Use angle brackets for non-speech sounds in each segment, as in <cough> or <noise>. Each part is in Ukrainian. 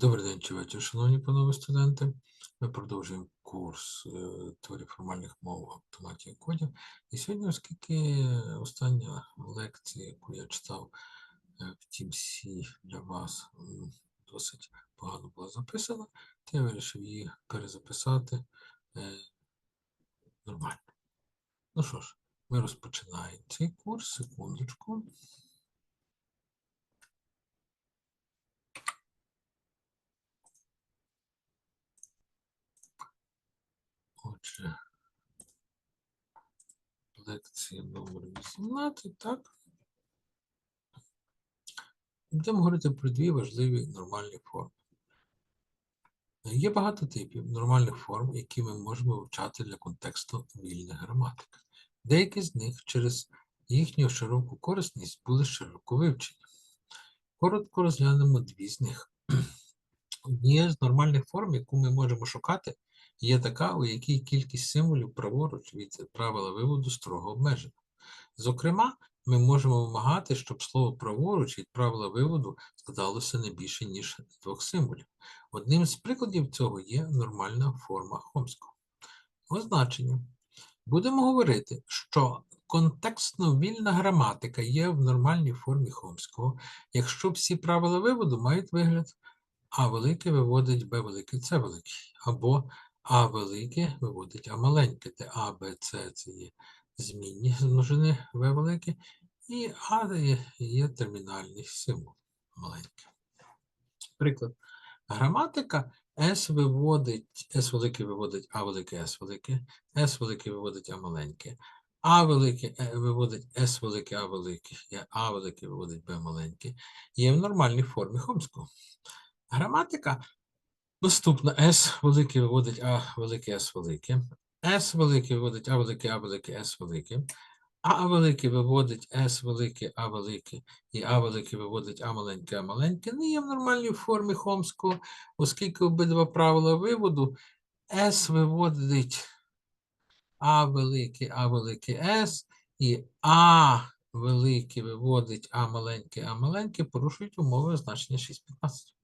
Добрий день чи вечір, шановні панове студенти. Ми продовжуємо курс е, теорії формальних мов автоматії кодів. І сьогодні, оскільки остання лекція, яку я читав е, в Teamsі для вас, досить погано була записана, то я вирішив її перезаписати е, нормально. Ну що ж, ми розпочинаємо цей курс, секундочку. Отже, лекція номер 18, так. Будемо говорити про дві важливі нормальні форми. Є багато типів нормальних форм, які ми можемо вивчати для контексту вільних граматик. Деякі з них через їхню широку корисність були широко вивчені. Коротко розглянемо дві з них. <clears throat> Однією з нормальних форм, яку ми можемо шукати, є така, у якій кількість символів праворуч від правила виводу строго обмежена. Зокрема, ми можемо вимагати, щоб слово праворуч від правила виводу складалося не більше, ніж двох символів. Одним з прикладів цього є нормальна форма Хомського. Означення. Будемо говорити, що контекстно вільна граматика є в нормальній формі Хомського, якщо всі правила виводу мають вигляд А велике виводить Б велике, С великий, або А велике виводить А маленьке, де А, Б, С це є змінні множини В велике, і А є, термінальний символ маленький. Приклад. Граматика S виводить, S велике виводить А велике, С велике, S велике виводить А маленьке. А велике е, виводить С велике, А велике, А велике виводить Б маленьке. Є в нормальній формі Хомського. Граматика наступна S велике виводить А велике, С велике. S велике виводить А велике, А велике, С велике. А велике виводить С велике, А велике, і А велике виводить А маленьке, А маленьке, не є в нормальній формі Хомського, оскільки обидва правила виводу С виводить А велике, А велике С, і А велике виводить А маленьке, А маленьке, порушують умови значення 6.15.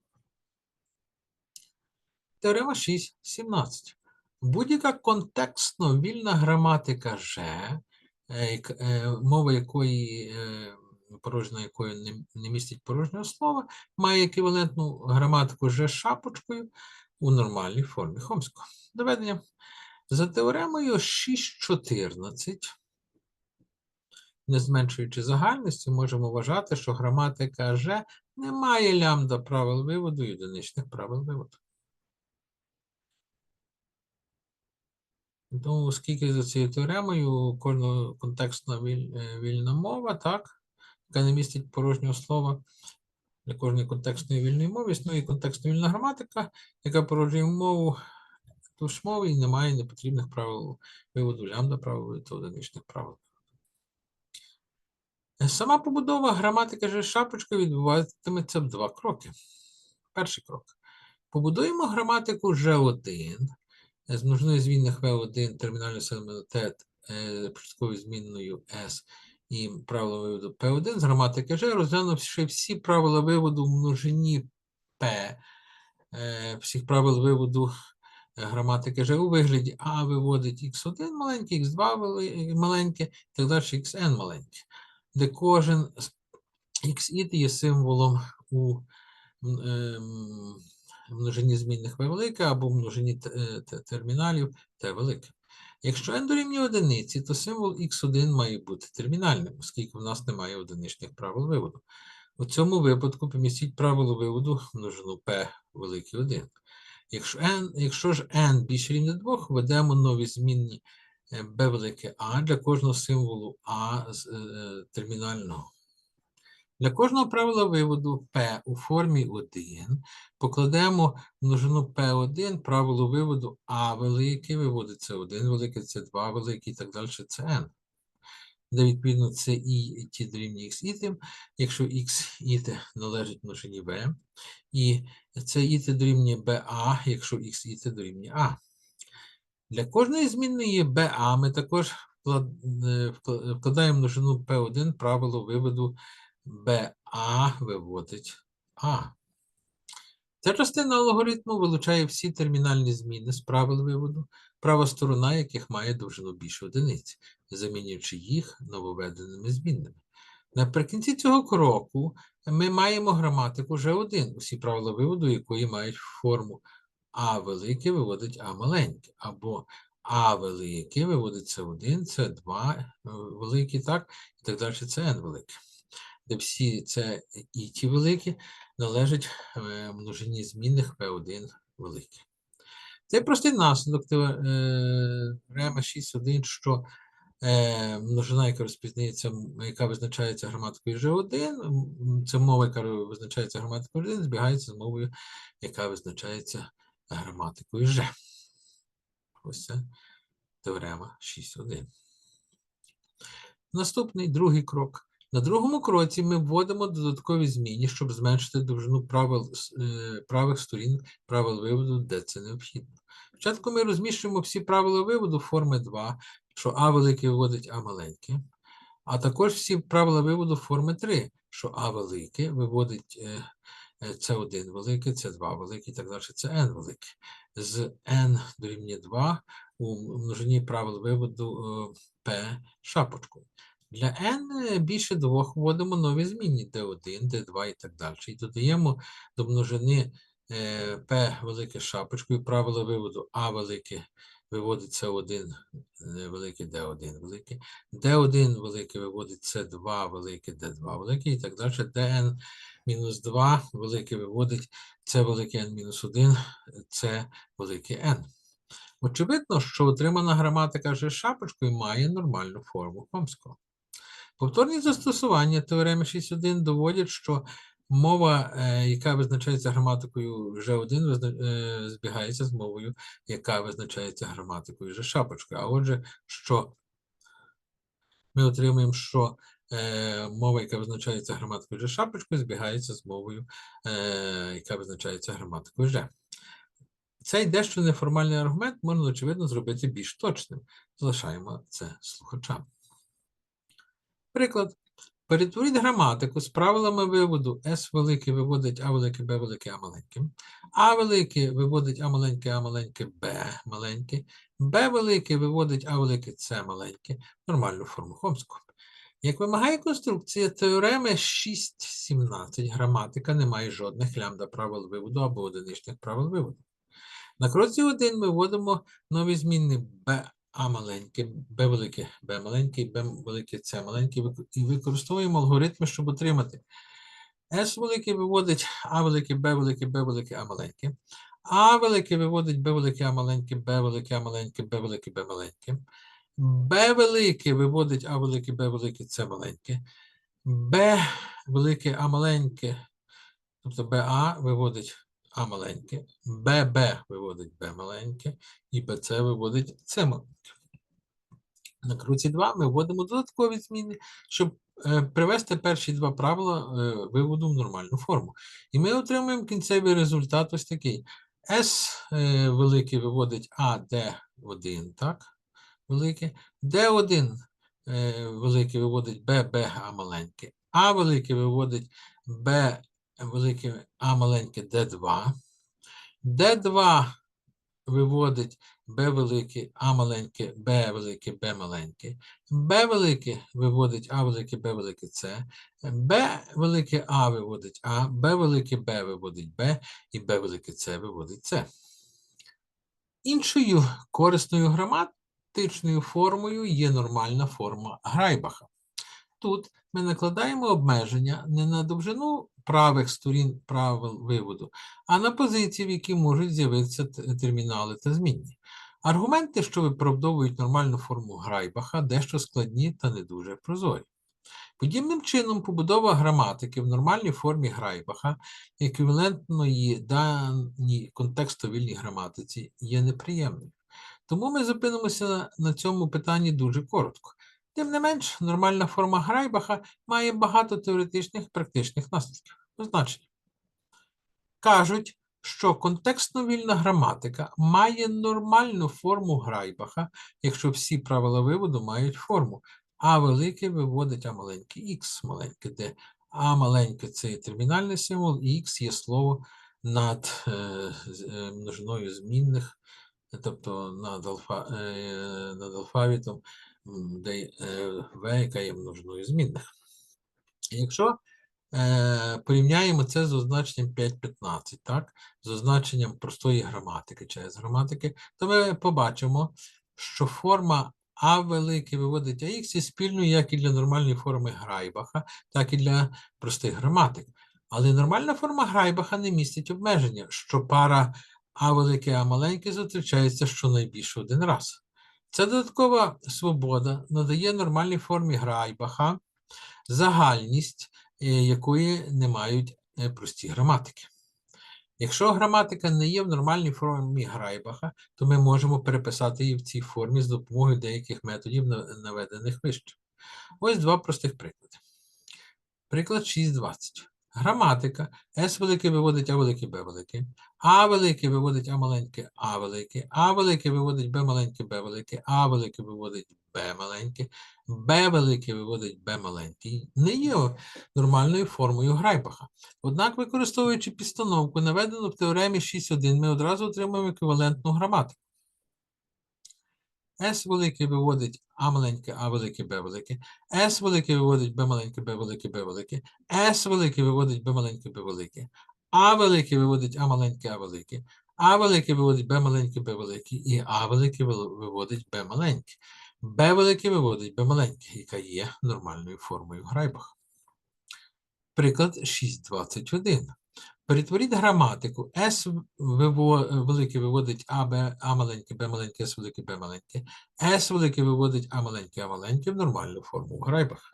Теорема 6.17. Будь-яка контекстно вільна граматика Ж, е, е, мова якої е, порожня якої не містить порожнього слова, має еквівалентну граматику Ж шапочкою у нормальній формі Хомського. Доведення. За теоремою 6.14, не зменшуючи загальності, можемо вважати, що граматика Ж не має лямбда правил виводу і одиничних правил виводу. Тому, оскільки за цією теоремою кожна контекстна віль- е, вільна мова, так, яка не містить порожнього слова, для кожної контекстної вільної мови існує контекстна вільна граматика, яка породжує мову ту ж мови і не має непотрібних правил виводу лямбда правил та одиничних правил. Е, Сама побудова граматики ж шапочка відбуватиметься в два кроки. Перший крок. Побудуємо граматику Ж1 з множиною змінних В1, термінальний симулітет е, початковою змінною S і правилом виводу P1 з граматики G, розглянувши всі правила виводу в множині P, е, всіх правил виводу е, граматики G у вигляді А виводить x1 маленьке, x2 вели- маленьке, і так далі xn маленьке, де кожен з xit є символом у м, ем, множині змінних v велике або множині т- е, т- терміналів t велике. Якщо n дорівнює одиниці, то символ x1 має бути термінальним, оскільки в нас немає одиничних правил виводу. У цьому випадку помістіть правило виводу множину p великий 1. Якщо, n, якщо ж n більше рівня 2, введемо нові змінні е, b велике a для кожного символу a з е, термінального. Для кожного правила виводу P у формі 1 покладемо множину P1 правило виводу А велике, виводиться 1 велике, це 2 велике і так далі, це n. Де відповідно це і ті дорівнює x іти, якщо x іти належить множині b, і це іти дорівнює ba, якщо x іти дорівнює a. Для кожної змінної ba ми також е, вкла- вкладаємо множину p1 правило виводу BA виводить А. Ця частина алгоритму вилучає всі термінальні зміни з правил виводу, права сторона яких має довжину більше одиниць, замінюючи їх нововведеними змінними. Наприкінці цього кроку ми маємо граматику G1, усі правила виводу якої мають форму А велике виводить А маленьке, або А велике виводить С1, С2 е, велике, так, і так далі, це N велике. Де всі це і ті великі належать е, множині змінних P1 велике. Це простий наслідок теореми 6.1, що е, множина, яка розпізнається, яка визначається граматикою G1, це мова, яка визначається граматикою 1, збігається з мовою, яка визначається граматикою G. Ось це теорема 6.1. Наступний другий крок. На другому кроці ми вводимо додаткові зміни, щоб зменшити довжину правил, е, правих сторін правил виводу, де це необхідно. Спочатку ми розміщуємо всі правила виводу форми 2, що А велике виводить А маленьке, а також всі правила виводу форми 3, що А велике виводить е, е, С1 велике, С2 велике і так далі, це N велике. З N дорівнює 2 у множині правил виводу P шапочкою. Для n е, більше двох вводимо нові змінні d1, d2 і так далі. І додаємо до множини е, p велике шапочкою правило виводу а велике виводить c1 е, велике d1 велике, d1 велике виводить c2 велике d2 велике і так далі. dn мінус 2 велике виводить c велике n мінус 1, c велике n. Очевидно, що отримана граматика з шапочкою має нормальну форму Хомського. Повторні застосування теореми 6.1 доводять, що мова, е, яка визначається граматикою G1, е, збігається з мовою, яка визначається граматикою G-шапочкою. А отже, що ми отримуємо, що е, мова, яка визначається граматикою G-шапочкою, збігається з мовою, яка визначається граматикою G. Цей дещо неформальний аргумент можна, очевидно, зробити більш точним. Залишаємо це слухачам. Приклад. Перетворіть граматику з правилами виводу S велике виводить А велике, Б велике, А маленьке. А велике виводить А маленьке, А маленьке, Б маленьке. Б велике виводить А велике, С маленьке. Нормальну форму Хомського. Як вимагає конструкція теореми 6.17, граматика не має жодних лямбда правил виводу або одиничних правил виводу. На кроці 1 ми вводимо нові змінні b а маленьке, b велике, b маленьке, і b велике, c маленьке, і використовуємо алгоритми, щоб отримати s велике виводить а велике, b велике, b велике, а маленьке. А велике виводить b велике, а маленьке, b велике, а маленьке, b велике, b маленьке. b велике виводить а велике, b велике, c маленьке. b велике, а маленьке, тобто BA виводить А маленьке, ББ виводить Б маленьке, і БЦ виводить С маленьке. На круці 2 ми вводимо додаткові зміни, щоб е, привести перші два правила е, виводу в нормальну форму. І ми отримуємо кінцевий результат ось такий. S е, велике виводить А, Д1, так? Велике. Д1 е, велике виводить Б, Б, А маленьке. А велике виводить Б велике А маленьке Д2. Д2 виводить Б велике, А маленьке, Б велике, Б маленьке. Б велике виводить А велике, Б велике С. Б велике А виводить А, Б велике Б виводить Б, і Б велике С виводить С. Іншою корисною граматичною формою є нормальна форма Грайбаха. Тут ми накладаємо обмеження не на довжину правих сторін правил виводу, а на позиції, в які можуть з'явитися термінали та змінні. Аргументи, що виправдовують нормальну форму Грайбаха, дещо складні та не дуже прозорі. Подібним чином, побудова граматики в нормальній формі Грайбаха, еквівалентної даній контекстовільній граматиці, є неприємною. Тому ми зупинимося на, цьому питанні дуже коротко. Тим не менш, нормальна форма Грайбаха має багато теоретичних практичних наслідків. Значення. Кажуть, що контекстно вільна граматика має нормальну форму Грайбаха, якщо всі правила виводу мають форму. А велике виводить А маленьке, Х маленьке, де А маленьке це термінальний символ, і Х є слово над е, е, множиною змінних, тобто над, алфа, е, над алфавітом, е, В, яка є множиною змінних. Якщо е, порівняємо це з означенням 5.15, так? з означенням простої граматики через граматики, то ми побачимо, що форма А велике виводить АХ є спільною як і для нормальної форми Грайбаха, так і для простих граматик. Але нормальна форма Грайбаха не містить обмеження, що пара А велике, А маленьке зустрічається щонайбільше один раз. Ця додаткова свобода надає нормальній формі Грайбаха загальність, е, якої не мають е, прості граматики. Якщо граматика не є в нормальній формі Грайбаха, то ми можемо переписати її в цій формі з допомогою деяких методів, наведених вище. Ось два простих приклади. Приклад 6.20. Граматика. С велике виводить А велике Б велике, А велике виводить А маленьке А велике, А велике виводить Б маленьке Б велике, А велике виводить Б маленьке, Б велике виводить Б маленький, не є нормальною формою Грайбаха. Однак, використовуючи підстановку, наведену в теоремі 6.1, ми одразу отримаємо еквівалентну граматику. С велике виводить А маленьке, А велике, Б велике. С велике виводить Б маленьке, Б велике, Б велике. С велике виводить Б маленьке, Б велике. А велике виводить А маленьке, А велике. А велике виводить Б маленьке, Б велике. І А велике виводить Б маленьке. Б велике виводить Б маленьке, яка є нормальною формою Грайбаха. Приклад 6.21. Перетворіть граматику. С велике виводить А, Б, А маленьке, Б маленьке, С велике, Б маленьке. С велике виводить А маленьке, А маленьке в нормальну форму в грайбах.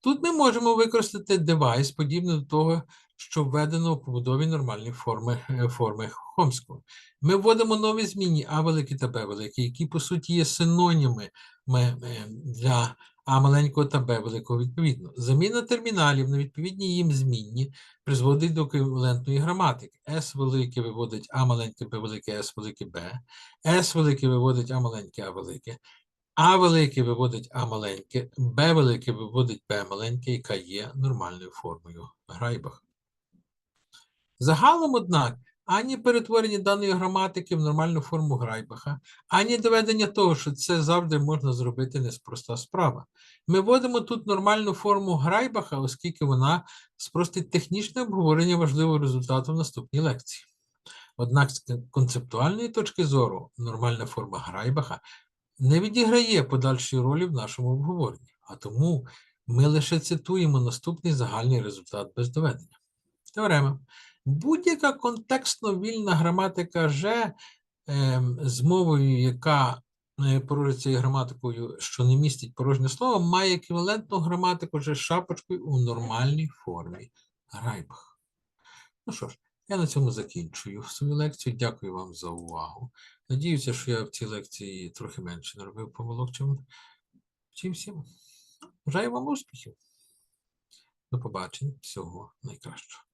Тут ми можемо використати девайс, подібний до того, що введено в побудові нормальної форми, е, форми Хомського. Ми вводимо нові змінні А великі та Б великі, які по суті є синоніми е, для А маленького та Б великого відповідно. Заміна терміналів на відповідні їм змінні призводить до еквівалентної граматики. С велике виводить А маленьке, Б велике, С велике Б. С велике виводить А маленьке, А велике. А велике виводить А маленьке, Б велике виводить Б маленьке, яка є нормальною формою Грайбах. Загалом, однак, ані перетворення даної граматики в нормальну форму Грайбаха, ані доведення того, що це завжди можна зробити неспроста справа. Ми вводимо тут нормальну форму Грайбаха, оскільки вона спростить технічне обговорення важливого результату в наступній лекції. Однак з концептуальної точки зору нормальна форма Грайбаха не відіграє подальшої ролі в нашому обговоренні, а тому ми лише цитуємо наступний загальний результат без доведення. Теорема. Будь-яка контекстно вільна граматика Ж ем, з мовою, яка е, граматикою, що не містить порожнє слово, має еквівалентну граматику Ж шапочкою у нормальній формі Грайбах. Ну що ж, я на цьому закінчую свою лекцію. Дякую вам за увагу. Надіюся, що я в цій лекції трохи менше наробив помилок, чим, чим всім. Бажаю вам успіхів. До побачення. Всього найкращого.